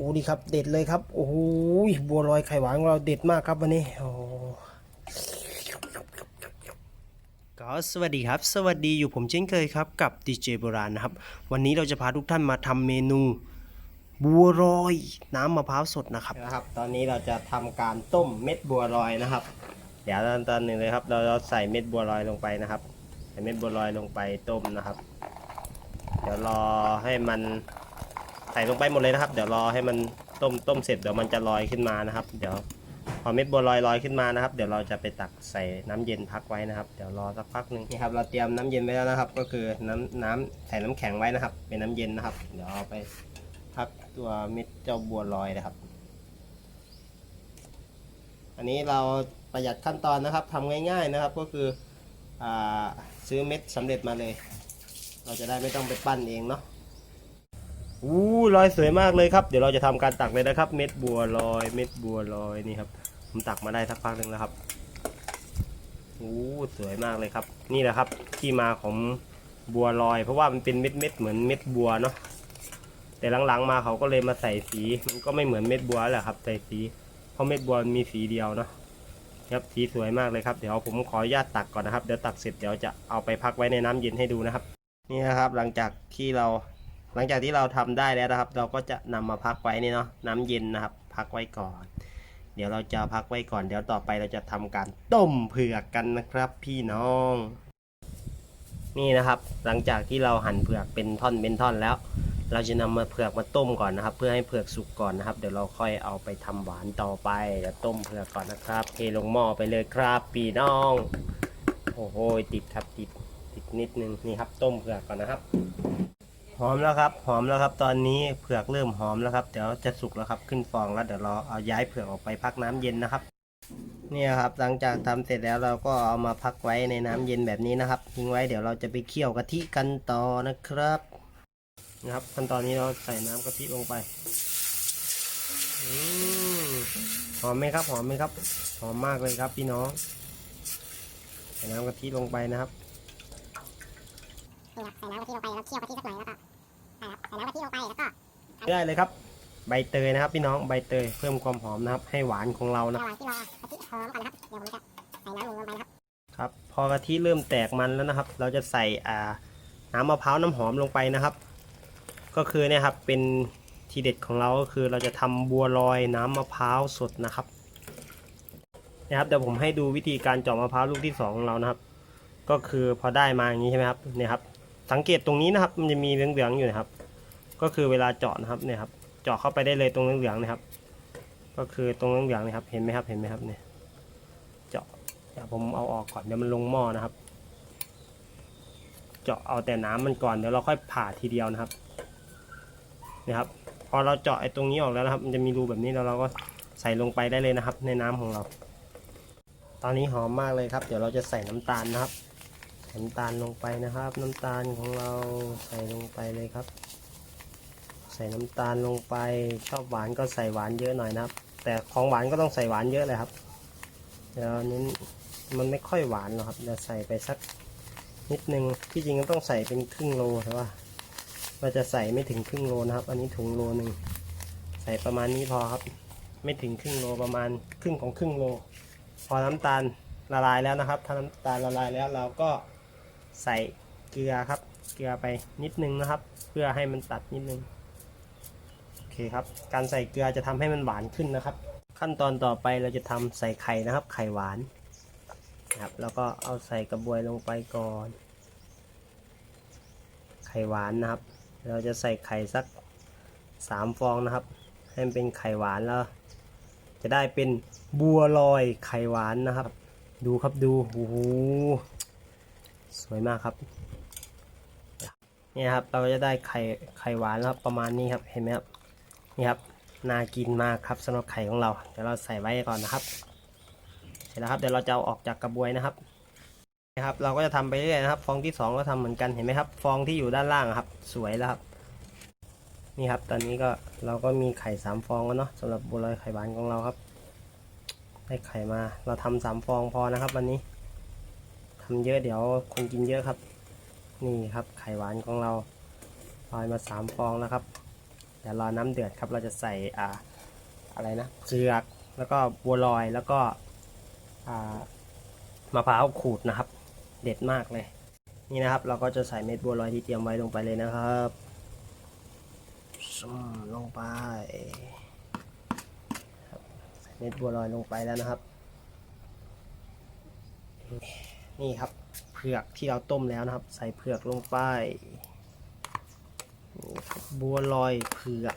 อ้ดีครับ เด็ดเลยครับ โอ้โหบัวลอยไข่หวานของเราเด็ดมากครับวันนี้โอ้ก็สวัสดีครับ สวัสดีอยู่ผมเช่นเคยครับ กับดีเจโบราณนะครับ วันนี้เราจะพาทุกท่านมาทำเมนู บัวลอย น้ำมะพร้าวสดนะครับนะครับ ตอนนี้เราจะทำการต้มเม็ดบัวลอยนะครับ เดี๋ยวตอนหนึ่งเลยครับ เราเราใส่เม็ดบัวลอยลงไปนะครับใส่เม็ดบัวลอยลงไปต้มนะครับ เดี๋ยวรอให้มัน ใส่ลงไปหมดเลยนะครับ เดี๋ยวรอให้มันต้มต้มเสร็จเดี๋ยวมันจะลอยขึ้นมานะครับ เดี๋ยวพอเม็ดบัวลอยลอยขึ้นมานะครับ เดี๋ยวเราจะไปตักใส่น้ำเย็นพักไว้นะครับ เดี๋ยวรอสักพักหนึ่งนี่ครับเราเตรียมน้ำเย็นไว้แล้วนะครับ ก็คือน้ำน้ำใส่น้ำแข็งไว้นะครับ เป็นน้ำเย็นนะครับ เดี๋ยวเอาไปพักตัวเม็ดเจ้าบัวลอยนะครับ อันนี้เราประหยัดขั้นตอนนะครับทำง่าย ๆนะครับ ก็คืออาซื้อเม็ดสำเร็จมาเลย เราจะได้ไม่ต้องไปปั้นเองเนาะ อู้ลอยสวยมากเลยครับ เดี๋ยวเราจะทำการตักเลยนะครับ เม็ดบัวลอย เม็ดบัวลอยนี่ครับ ผมตักมาได้สักพักหนึ่งแล้วครับอู้สวยมากเลยครับ นี่แหละครับ ที่มาของบัวลอย เพราะว่ามันเป็นเม็ดเม็ดเหมือนเม็ดบัวเนาะแต่หลังๆมาเขาก็เลยมาใส่สีมันก็ไม่เหมือนเม็ดบัวแหละครับ ใส่สีเพราะเม็ดบัวมีสีเดียวเนาะครับสีสวยมากเลยครับเดี๋ยวผมขออนุญาตตักก่อนนะครับเดี๋ยวตักเสร็จเดี๋ยวจะเอาไปพักไว้ในน้ำเย็นให้ดูนะครับ นี่นะครับหลังจากที่เรา หลังจากที่เราทำได้แล้วนะครับ เราก็จะนำมาพักไว้นี่เนาะน้ำเย็นนะครับ พักไว้ก่อน เดี๋ยวเราจะพักไว้ก่อน เดี๋ยวต่อไปเราจะทำการต้มเผือกกันนะครับ พี่น้อง นี่นะครับ หลังจากที่เราหั่นเผือกเป็นท่อนเป็นท่อนแล้ว เราจะนำมาเผือกมาต้มก่อนนะครับ เพื่อให้เผือกสุกก่อนนะครับ เดี๋ยวเราค่อยเอาไปทำหวานต่อไปเดี๋ยวต้มเผือกก่อนนะครับ เทลงหม้อไปเลยครับพี่น้อง โอ้โหติดครับติดติดนิดนึงนี่ครับ ต้มเผือกก่อนนะครับ หอมแล้วครับหอมแล้วครับ ตอนนี้เผือกเริ่มหอมแล้วครับเดี๋ยวจะสุกแล้วครับขึ้นฟองแล้วเดี๋ยวเราเอาย้ายเผือกออกไปพักน้ำเย็นนะครับ เนี่ยครับหลังจากทำเสร็จแล้วเราก็เอามาพักไว้ในน้ำเย็นแบบนี้นะครับทิ้งไว้เดี๋ยวเราจะไปเคี่ยวกะทิกันต่อนะครับนะครับขั้นตอนนี้เราใส่น้ำกะทิลงไปอหอมไหมครับหอมไหมครับหอมมากเลยครับพี่น้องใส่น้ำกะทิลงไปนะครับนี่ครับใส่น้ำกะทิลงไปแล้วเคี่ยวกะทิสักหน่อยแล้วก็ ใส่น้ำกะทิลงไปแล้วก็ได้เลยครับ ใบเตยนะครับ พี่น้องใบเตยเพิ่มความหอมนะครับ ให้หวานของเรานะระหว่างที่รอกะทิหอมก่อนนะครับเดี๋ยวผมจะใส่น้ำลงไปนะครับครับพอกะทิเริ่มแตกมันแล้วนะครับ เราจะใส่อ่าน้ำมะพร้าวน้ำหอมลงไปนะครับ ก็คือเนี่ยครับเป็นทีเด็ดของเราก็คือเราจะทำบัวลอยน้ำมะพร้าวสดนะครับนะครับเดี๋ยวผมให้ดูวิธีการเจาะมะพร้าวลูกที่สองของเรานะครับ ก็คือพอได้มาอย่างนี้ใช่ไหมครับเนี่ยครับ สังเกตตรงนี้นะครับ มันจะมีเหลืองๆอยู่นะครับ ก็คือเวลาเจาะนะครับเนี่ยครับเจาะเข้าไปได้เลยตรงเหลืองๆนะครับ ก็คือตรงเหลืองๆนะครับ เห็นไหมครับเห็นไหมครับเนี่ยเจาะเดี๋ยวผมเอาออกก่อนเดี๋ยวมันลงหม้อนะครับ เจาะเอาแต่น้ำมันก่อนเดี๋ยวเราค่อยผ่าทีเดียวนะครับนี่ครับ พอเราเจาะไอ้ตรงนี้ออกแล้วนะครับ มันจะมีรูแบบนี้แล้วเราก็ใส่ลงไปได้เลยนะครับ ในน้ำของเรา ตอนนี้หอมมากเลยครับ เดี๋ยวเราจะใส่น้ำตาลนะครับน้ำตาลลงไปนะครับ น้ำตาลของเราใส่ลงไปเลยครับ ส่น้ำตาลลงไปชอบหวานก็ใส่หวานเยอะหน่อยนะครับ แต่ของหวานก็ต้องใส่หวานเยอะเลยครับเดี๋ยวนี้มันไม่ค่อยหวานหรอกครับเดี๋ยวใส่ไปสักนิดนึงที่จริงก็ต้องใส่เป็นครึ่งโลแต่ว่าเราจะใส่ไม่ถึงครึ่งโลนะครับ อันนี้ถุงโลหนึ่งใส่ประมาณนี้พอครับ ไม่ถึงครึ่งโลประมาณครึ่งของครึ่งโล พอน้ำตาลละลายแล้วนะครับ ถ้าน้ำตาลละลายแล้วเราก็ใส่เกลือครับ เกลือไปนิดนึงนะครับ เพื่อให้มันตัดนิดนึง คครับ การใส่เกลือจะทำให้มันหวานขึ้นนะครับ ขั้นตอนต่อไปเราจะทำใส่ไข่นะครับ ไข่หวานนะครับ แล้วก็เอาใส่กระบวยลงไปก่อน ไข่หวานนะครับ เราจะใส่ไข่สักสามฟองนะครับ ให้มันเป็นไข่หวานแล้ว จะได้เป็นบัวลอยไข่หวานนะครับ ดูครับดูโอ้โหสวยมากครับเนี่ยครับเราจะได้ไข่ไข่หวานแล้วประมาณนี้ครับเห็นไหมครับ นี่ครับน่ากินมากครับสำหรับไข่ของเรา เดี๋ยวเราใส่ไว้ก่อนนะครับ เสร็จแล้วครับเดี๋ยวเราจะเอาออกจากกระบวยนะครับนะครับ เราก็จะทำไปเรื่อยๆนะครับ ฟองที่สองก็ทำเหมือนกันเห็นไหมครับ ฟองที่อยู่ด้านล่างครับ สวยแล้วครับ นี่ครับ ตอนนี้ก็เราก็มีไข่สามฟองแล้วเนาะสำหรับบัวลอยไข่หวานของเราครับ ได้ไข่มา เราทำสามฟองพอนะครับ วันนี้ทำเยอะเดี๋ยวคนกินเยอะครับ นี่ครับ ไข่หวานของเราลอยมาสามฟองแล้วครับ เดี๋ยวรอน้ำเดือดครับ เราจะใส่อ่าอะไรนะเผือกแล้วก็บัวลอยแล้วก็อ่ามะพร้าวขูดนะครับ เด็ดมากเลย นี่นะครับ เราก็จะใส่เม็ดบัวลอยที่เตรียมไว้ลงไปเลยนะครับซุ่มลงไปเม็ดบัวลอยลงไปแล้วนะครับ นี่ครับเผือกที่เราต้มแล้วนะครับ ใส่เผือกลงไป บัวลอยเผือก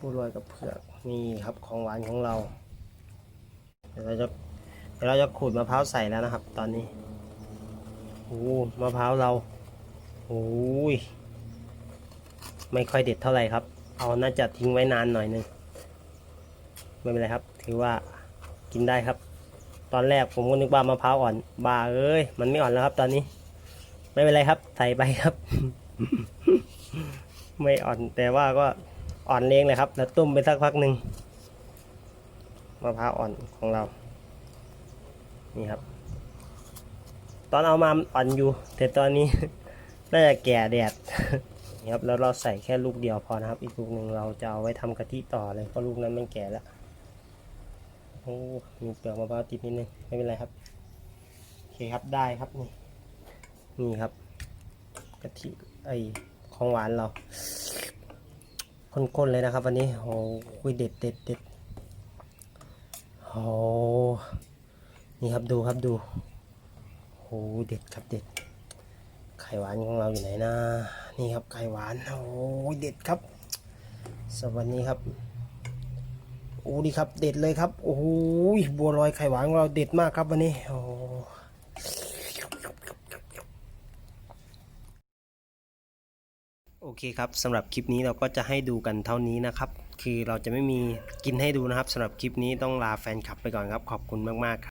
บัวลอยกับเผือกนี่ครับของหวานของเรา เดี๋ยวเราจะเดี๋ยวเราจะขูดมะพร้าวใส่แล้วนะครับ ตอนนี้โอ้มะพร้าวเราโอ้ยไม่ค่อยเด็ดเท่าไหร่ครับ เอาน่าจะทิ้งไว้นานหน่อยหนึงไม่เป็นไรครับ ถือว่ากินได้ครับ ตอนแรกผมก็นึกว่ามะพร้าวอ่อน บาเอ้ยมันไม่อ่อนแล้วครับ ตอนนี้ ไม่เป็นไรครับ ใส่ไปครับ ไม่อ่อนแต่ว่าก็อ่อนเลี้ยงเลยครับ แล้วต้มไปสักพักหนึ่งมะพร้าวอ่อนของเรา นี่ครับ ตอนเอามาอ่อนอยู่ แต่ตอนนี้ น่าจะแก่แดดนี่ครับแล้วเราใส่แค่ลูกเดียวพอนะครับ อีกลูกหนึ่งเราจะเอาไว้ทำกะทิต่อเลยเพราะลูกนั้นมันแก่แล้วโอ้มีเปลือกมะพร้าวติดนิดนึงไม่เป็นไรครับโอเคครับได้ครับนี่นี่ครับะทิไอของหวานเราข้นๆเลยนะครับ วันนี้โอ้คุยเด็ดเด็ดเด็ดโอ้นี่ครับดูครับดูโอ้เด็ดครับเด็ด ไข่หวานของเราอยู่ไหนนะ นี่ครับไข่หวานโอ้เด็ดครับ สวัสดีครับโอ้ดีครับ เด็ดเลยครับ โอ้โหบัวลอยไข่หวานของเราเด็ดมากครับวันนี้โอ้ เคครับสำหรับคลิปนี้เราก็จะให้ดูกันเท่านี้นะครับ คือเราจะไม่มีกินให้ดูนะครับสำหรับคลิปนี้ต้องลาแฟนคลับไปก่อนครับ ขอบคุณมากๆครับ